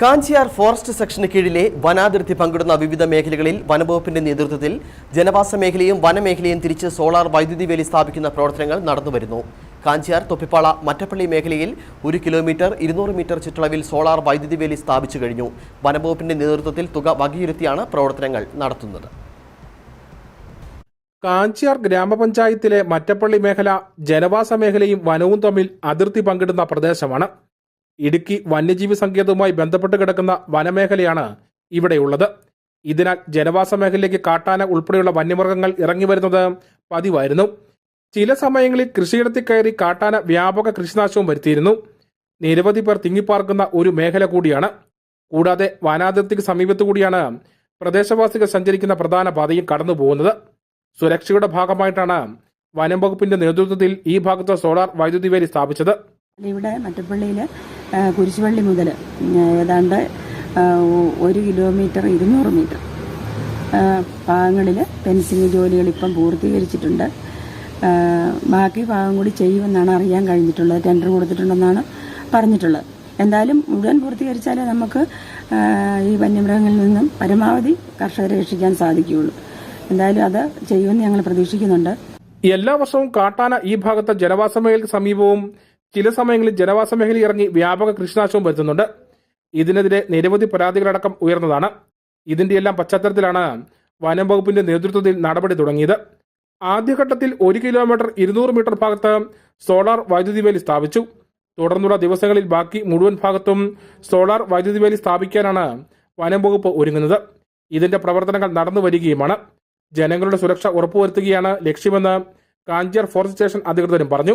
Kanchiyar forest സെക്ഷന് കീഴിലെ വനാതിർത്തി പങ്കിടുന്ന വിവിധ മേഖലകളിൽ വനവകുപ്പിന്റെ നേതൃത്വത്തിൽ ജനവാസ മേഖലയും വനമേഖലയും തിരിച്ച് സോളാർ വൈദ്യുതി വേലി സ്ഥാപിക്കുന്ന പ്രവർത്തനങ്ങൾ നടന്നുവരുന്നു കാഞ്ചിയാർ തൊപ്പിപ്പാള മറ്റപ്പള്ളി മേഖലയിൽ ഒരു കിലോമീറ്റർ ഇരുന്നൂറ് മീറ്റർ ചുറ്റളവിൽ സോളാർ വൈദ്യുതി വേലി സ്ഥാപിച്ചു കഴിഞ്ഞു. വനംവകുപ്പിന്റെ നേതൃത്വത്തിൽ തുക വകയിരുത്തിയാണ് പ്രവർത്തനങ്ങൾ നടത്തുന്നത്. കാഞ്ചിയാർ ഗ്രാമപഞ്ചായത്തിലെ മറ്റപ്പള്ളി മേഖല ജനവാസ മേഖലയും വനവും തമ്മിൽ അതിർത്തി പങ്കിടുന്ന പ്രദേശമാണ്. ഇടുക്കി വന്യജീവി സങ്കേതവുമായി ബന്ധപ്പെട്ട് കിടക്കുന്ന വനമേഖലയാണ് ഇവിടെയുള്ളത്. ഇതിനാൽ ജനവാസ മേഖലയിലേക്ക് കാട്ടാന ഉൾപ്പെടെയുള്ള വന്യമൃഗങ്ങൾ ഇറങ്ങി വരുന്നത് പതിവായിരുന്നു. ചില സമയങ്ങളിൽ കൃഷിയിടത്തിൽ കയറി കാട്ടാന വ്യാപക കൃഷിനാശവും വരുത്തിയിരുന്നു. നിരവധി പേർ തിങ്ങിപ്പാർക്കുന്ന ഒരു മേഖല കൂടിയാണ്. കൂടാതെ വനാതിർത്തിക്ക് സമീപത്തു കൂടിയാണ് പ്രദേശവാസികൾ സഞ്ചരിക്കുന്ന പ്രധാന പാതയും കടന്നു പോകുന്നത്. സുരക്ഷയുടെ ഭാഗമായിട്ടാണ് വനം വകുപ്പിന്റെ നേതൃത്വത്തിൽ ഈ ഭാഗത്ത് സോളാർ വൈദ്യുതി വേലി സ്ഥാപിച്ചത്. ഇവിടെ മറ്റപ്പള്ളിയിൽ കുരിശുപള്ളി മുതൽ ഏതാണ്ട് ഒരു കിലോമീറ്റർ ഇരുന്നൂറ് മീറ്റർ. ഭാഗങ്ങളിൽ ഫെൻസിങ് ജോലികൾ ഇപ്പം പൂർത്തീകരിച്ചിട്ടുണ്ട്. ബാക്കി ഭാഗം കൂടി ചെയ്യുമെന്നാണ് അറിയാൻ കഴിഞ്ഞിട്ടുള്ളത്. ടെൻഡർ കൊടുത്തിട്ടുണ്ടെന്നാണ് പറഞ്ഞിട്ടുള്ളത്. എന്തായാലും മുഴുവൻ പൂർത്തീകരിച്ചാലേ നമുക്ക് ഈ വന്യമൃഗങ്ങളിൽ നിന്നും പരമാവധി കർഷകരെ രക്ഷിക്കാൻ സാധിക്കുകയുള്ളൂ. എന്തായാലും അത് ചെയ്യുമെന്ന് ഞങ്ങൾ പ്രതീക്ഷിക്കുന്നുണ്ട്. എല്ലാ വർഷവും കാട്ടാന ഈ ഭാഗത്തെ മേഖലയ്ക്ക് സമീപവും ചില സമയങ്ങളിൽ ജനവാസ മേഖലയിൽ ഇറങ്ങി വ്യാപക കൃഷിനാശവും വരുത്തുന്നുണ്ട്. ഇതിനെതിരെ നിരവധി പരാതികളടക്കം ഉയർന്നതാണ്. ഇതിന്റെ എല്ലാം പശ്ചാത്തലത്തിലാണ് വനം വകുപ്പിന്റെ നേതൃത്വത്തിൽ നടപടി തുടങ്ങിയത്. ആദ്യഘട്ടത്തിൽ ഒരു കിലോമീറ്റർ ഇരുന്നൂറ് മീറ്റർ ഭാഗത്ത് സോളാർ വൈദ്യുതി വേലി സ്ഥാപിച്ചു. തുടർന്നുള്ള ദിവസങ്ങളിൽ ബാക്കി മുഴുവൻ ഭാഗത്തും സോളാർ വൈദ്യുതി വേലി സ്ഥാപിക്കാനാണ് വനം വകുപ്പ് ഒരുങ്ങുന്നത്. ഇതിന്റെ പ്രവർത്തനങ്ങൾ നടന്നു വരികയുമാണ്. ജനങ്ങളുടെ സുരക്ഷ ഉറപ്പുവരുത്തുകയാണ് ലക്ഷ്യമെന്ന് കാഞ്ചിയാർ ഫോറസ്റ്റ് സ്റ്റേഷൻ അധികൃതരും പറഞ്ഞു.